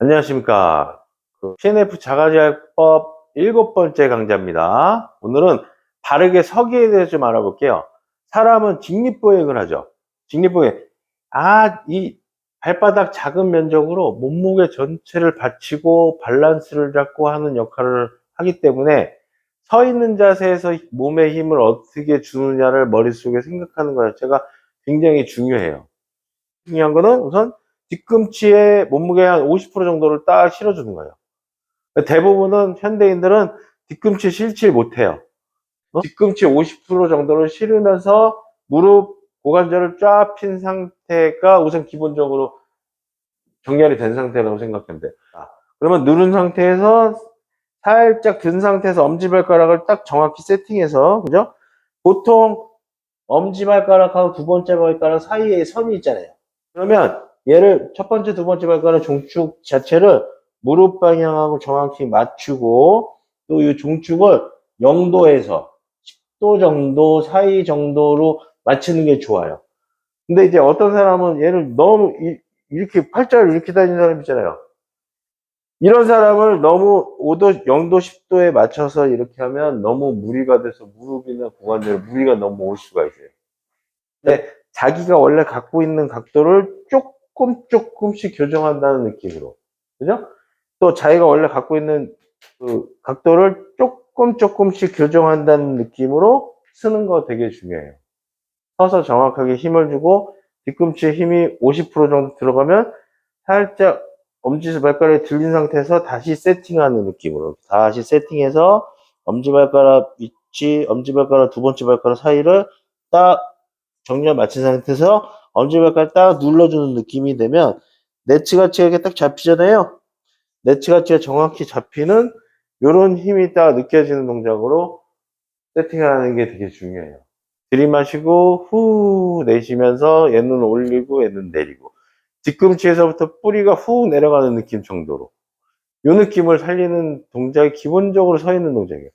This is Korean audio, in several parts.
안녕하십니까. 그 CNF 자가제약법 일곱 번째 강좌입니다. 오늘은 바르게 서기에 대해서 좀 알아볼게요. 사람은 직립보행을 하죠. 직립보행. 아, 이 발바닥 작은 면적으로 몸무게 전체를 받치고 밸런스를 잡고 하는 역할을 하기 때문에 서 있는 자세에서 몸의 힘을 어떻게 주느냐를 머릿속에 생각하는 것 자체가 굉장히 중요해요. 중요한 거는 우선 뒤꿈치에 몸무게 한 50% 정도를 딱 실어주는 거예요. 대부분은 현대인들은 뒤꿈치 실질 못해요. 어? 뒤꿈치 50% 정도를 실으면서 무릎 고관절을 쫙 핀 상태가 우선 기본적으로 정렬이 된 상태라고 생각하면 돼요. 아, 그러면 누른 상태에서 살짝 든 상태에서 엄지발가락을 딱 정확히 세팅해서, 그죠? 보통 엄지발가락하고 두 번째 발가락 사이에 선이 있잖아요. 그러면 얘를 첫 번째, 두 번째 발가락 종축 자체를 무릎 방향하고 정확히 맞추고 또 이 종축을 0도에서 10도 정도 사이 정도로 맞추는 게 좋아요. 근데 이제 어떤 사람은 얘를 너무 이, 렇게 팔자를 이렇게 다니는 사람 있잖아요. 이런 사람을 너무 5도, 0도, 10도에 맞춰서 이렇게 하면 너무 무리가 돼서 무릎이나 고관절에 무리가 너무 올 수가 있어요. 근데 자기가 원래 갖고 있는 각도를 조금 조금씩 교정한다는 느낌으로. 그죠? 또 자기가 원래 갖고 있는 그 각도를 조금 조금씩 교정한다는 느낌으로 쓰는 거 되게 중요해요. 서서 정확하게 힘을 주고 뒤꿈치에 힘이 50% 정도 들어가면 살짝 엄지발가락이 들린 상태에서 다시 세팅하는 느낌으로 다시 세팅해서 엄지발가락 위치, 엄지발가락 두 번째 발가락 사이를 딱 정렬 맞춘 상태에서 엄지발가락 딱 눌러주는 느낌이 되면 네츠같이 이렇게 딱 잡히잖아요. 네츠같이 정확히 잡히는 이런 힘이 딱 느껴지는 동작으로 세팅하는 게 되게 중요해요. 들이마시고 후 내쉬면서 얘는 올리고 얘는 내리고 뒤꿈치에서부터 뿌리가 후 내려가는 느낌 정도로 이 느낌을 살리는 동작이 기본적으로 서 있는 동작이에요.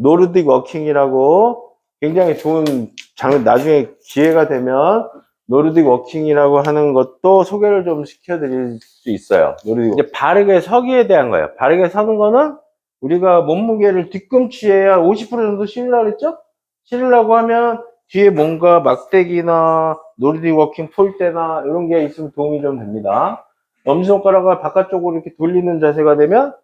노르딕 워킹이라고 굉장히 좋은 장 나중에 기회가 되면 노르딕 워킹이라고 하는 것도 소개를 좀 시켜드릴 수 있어요. 노르딕 이제 바르게 서기에 대한 거예요. 바르게 서는 거는 우리가 몸무게를 뒤꿈치에 한50% 정도 실으려고 그랬죠? 실으려고 하면 뒤에 뭔가 막대기나 노르딕 워킹 폴대나 이런 게 있으면 도움이 좀 됩니다. 엄지손가락을 바깥쪽으로 이렇게 돌리는 자세가 되면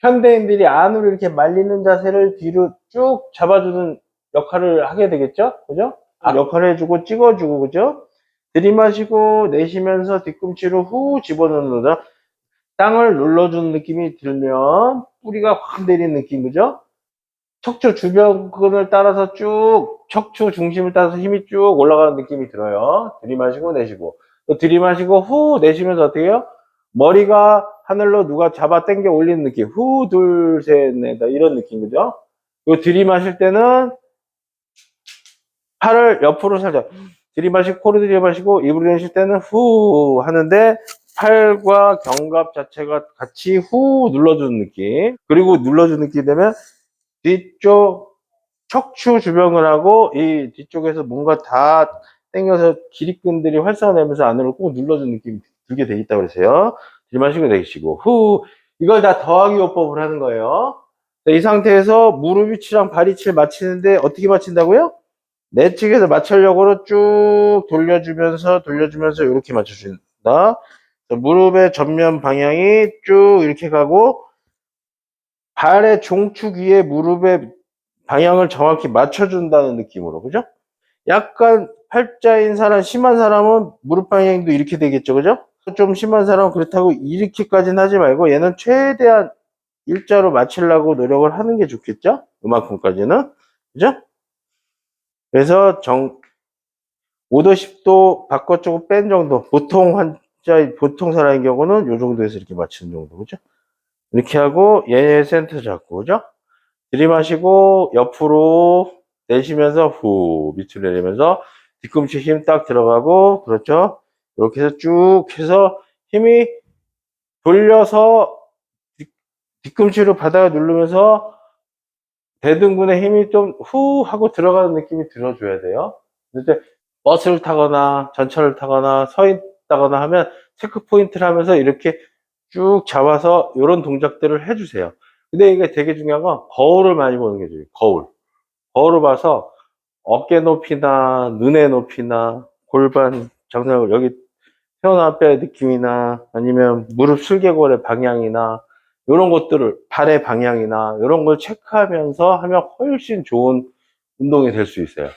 현대인들이 안으로 이렇게 말리는 자세를 뒤로 쭉 잡아주는 역할을 하게 되겠죠? 그죠? 아, 역할을 해주고 찍어주고, 그죠? 들이마시고 내쉬면서 뒤꿈치로 후 집어넣는 거죠. 땅을 눌러주는 느낌이 들면 뿌리가 확 내리는 느낌, 그죠? 척추 주변근을 따라서 쭉 척추 중심을 따라서 힘이 쭉 올라가는 느낌이 들어요. 들이마시고 내쉬고 또 들이마시고 후 내쉬면서 어떻게 해요? 머리가 하늘로 누가 잡아 당겨 올리는 느낌 후 둘 셋 넷 이런 느낌 그죠? 요 들이마실 때는 팔을 옆으로 살짝 들이마시고 코로 들이마시고 입으로 내쉴 때는 후 하는데 팔과 견갑 자체가 같이 후 눌러주는 느낌 그리고 눌러주는 느낌 되면 뒤쪽 척추 주변을 하고 이 뒤쪽에서 뭔가 다 당겨서 기립근들이 활성화되면서 안으로 꼭 눌러주는 느낌이 들게 돼 있다고 그러세요. 들이마시고 내쉬고 후 이걸 다 더하기 요법을 하는 거예요. 이 상태에서 무릎 위치랑 발 위치를 맞추는데 어떻게 맞춘다고요? 내 측에서 맞추려고 쭉 돌려주면서 돌려주면서 이렇게 맞춰준다. 무릎의 전면 방향이 쭉 이렇게 가고 발의 종축 위에 무릎의 방향을 정확히 맞춰준다는 느낌으로, 그죠? 약간 팔자인 사람, 심한 사람은 무릎 방향도 이렇게 되겠죠, 그죠? 좀 심한 사람은 그렇다고 이렇게까지는 하지 말고 얘는 최대한 일자로 맞추려고 노력을 하는 게 좋겠죠? 그만큼까지는. 그죠? 그래서 정, 5도, 10도 바꿔주고 뺀 정도. 보통 환자, 보통 사람의 경우는 이 정도에서 이렇게 맞추는 정도. 그죠? 이렇게 하고 얘 센터 잡고 그죠? 들이마시고 옆으로 내쉬면서 후 밑으로 내리면서 뒤꿈치 힘 딱 들어가고 그렇죠? 이렇게 해서 쭉 해서 힘이 돌려서 뒤, 꿈치로 바닥을 누르면서 대둔근의 힘이 좀 후 하고 들어가는 느낌이 들어줘야 돼요. 근데 버스를 타거나 전철을 타거나 서 있다거나 하면 체크 포인트를 하면서 이렇게 쭉 잡아서 이런 동작들을 해주세요. 근데 이게 되게 중요한 건 거울을 많이 보는 게 중요해요. 거울. 거울을 봐서 어깨 높이나 눈의 높이나 골반 정상 여기 태어난 뼈의 느낌이나 아니면 무릎 슬개골의 방향이나 이런 것들을 발의 방향이나 이런 걸 체크하면서 하면 훨씬 좋은 운동이 될 수 있어요.